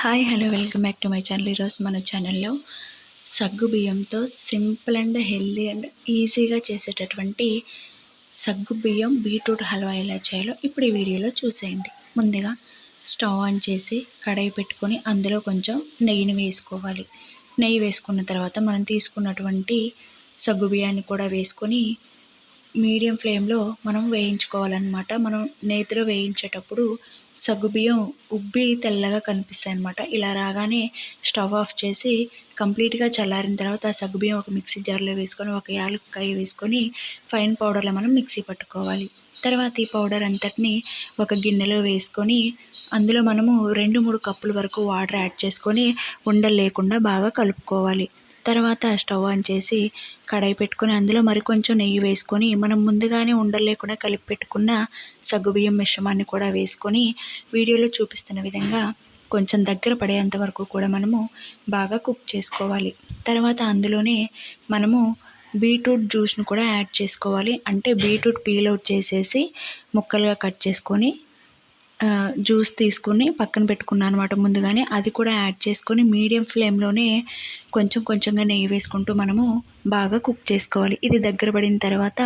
Hi hello welcome back to my channel ఈరోజు మన ఛానల్లో సగ్గు బియ్యంతో సింపుల్ అండ్ హెల్దీ అండ్ ఈజీగా చేసేటటువంటి సగ్గు బియ్యం బీట్రూట్ హల్వా ఎలా చేయాలో ఇప్పుడు ఈ వీడియోలో చూసేయండి. ముందుగా స్టవ్ ఆన్ చేసి కడాయి పెట్టుకొని అందులో కొంచెం నెయ్యిని వేసుకోవాలి. నెయ్యి వేసుకున్న తర్వాత మనం తీసుకున్నటువంటి సగ్గు బియ్యాన్ని కూడా వేసుకొని మీడియం ఫ్లేమ్లో మనం వేయించుకోవాలన్నమాట. మనం నేతిలో వేయించేటప్పుడు సగ్గుబియ్యం ఉబ్బి తెల్లగా కనిపిస్తాయి అనమాట ఇలా రాగానే స్టవ్ ఆఫ్ చేసి కంప్లీట్గా చల్లారిన తర్వాత ఆ సగ్గుబియ్యం ఒక మిక్సీ జార్లో వేసుకొని ఒక యాలక్కాయ వేసుకొని ఫైన్ పౌడర్లో మనం మిక్సీ పట్టుకోవాలి. తర్వాత ఈ పౌడర్ అంతటిని ఒక గిన్నెలో వేసుకొని అందులో మనము రెండు మూడు కప్పుల వరకు వాటర్ యాడ్ చేసుకొని ఉండలు లేకుండా బాగా కలుపుకోవాలి. తర్వాత స్టవ్ ఆన్ చేసి కడాయి పెట్టుకొని అందులో మరి కొంచెం నెయ్యి వేసుకొని మనం ముందుగానే ఉండలేకుండా కలిపి పెట్టుకున్న సగ్గుబియ్యం మిశ్రమాన్ని కూడా వేసుకొని వీడియోలో చూపిస్తున్న విధంగా కొంచెం దగ్గర పడేంత వరకు కూడా మనము బాగా కుక్ చేసుకోవాలి. తర్వాత అందులోనే మనము బీట్రూట్ జ్యూస్ను కూడా యాడ్ చేసుకోవాలి. అంటే బీట్రూట్ పీల్ అవుట్ చేసేసి ముక్కలుగా కట్ చేసుకొని జ్యూస్ తీసుకుని పక్కన పెట్టుకున్నాను అనమాట ముందుగానే. అది కూడా యాడ్ చేసుకొని మీడియం ఫ్లేమ్లోనే కొంచెం కొంచెంగా నెయ్యి వేసుకుంటూ మనము బాగా కుక్ చేసుకోవాలి. ఇది దగ్గర పడిన తర్వాత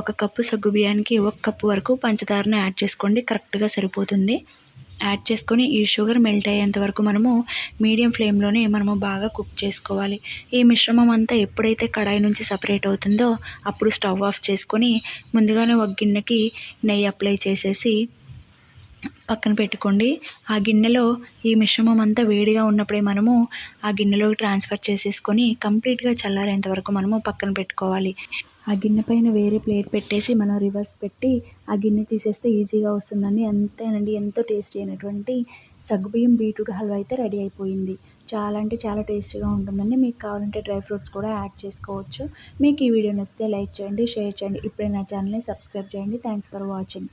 ఒక కప్పు సగ్గు బియ్యానికి ఒక కప్పు వరకు పంచదారను యాడ్ చేసుకోండి. కరెక్ట్గా సరిపోతుంది. యాడ్ చేసుకొని ఈ షుగర్ మెల్ట్ అయ్యేంత వరకు మనము మీడియం ఫ్లేమ్లోనే మనము బాగా కుక్ చేసుకోవాలి. ఈ మిశ్రమం అంతా ఎప్పుడైతే కడాయి నుంచి సపరేట్ అవుతుందో అప్పుడు స్టవ్ ఆఫ్ చేసుకొని ముందుగానే ఒక గిన్నెకి నెయ్యి అప్లై చేసేసి పక్కన పెట్టుకోండి. ఆ గిన్నెలో ఈ మిశ్రమం అంతా వేడిగా ఉన్నప్పుడే మనము ఆ గిన్నెలోకి ట్రాన్స్ఫర్ చేసేసుకొని కంప్లీట్గా చల్లారేంత వరకు మనము పక్కన పెట్టుకోవాలి. ఆ గిన్నె పైన వేరే ప్లేట్ పెట్టేసి మనం రివర్స్ పెట్టి ఆ గిన్నె తీసేస్తే ఈజీగా వస్తుందండి. అంతేనండి ఎంతో టేస్టీ అయినటువంటి సగ్గుబియ్యం బీట్రూట్ హల్వా అయితే రెడీ అయిపోయింది. చాలా అంటే చాలా టేస్టీగా ఉంటుందండి. మీకు కావాలంటే డ్రై ఫ్రూట్స్ కూడా యాడ్ చేసుకోవచ్చు. మీకు ఈ వీడియో నచ్చితే లైక్ చేయండి షేర్ చేయండి. ఇప్పుడే నా ఛానల్ని సబ్స్క్రైబ్ చేయండి. Thanks for watching.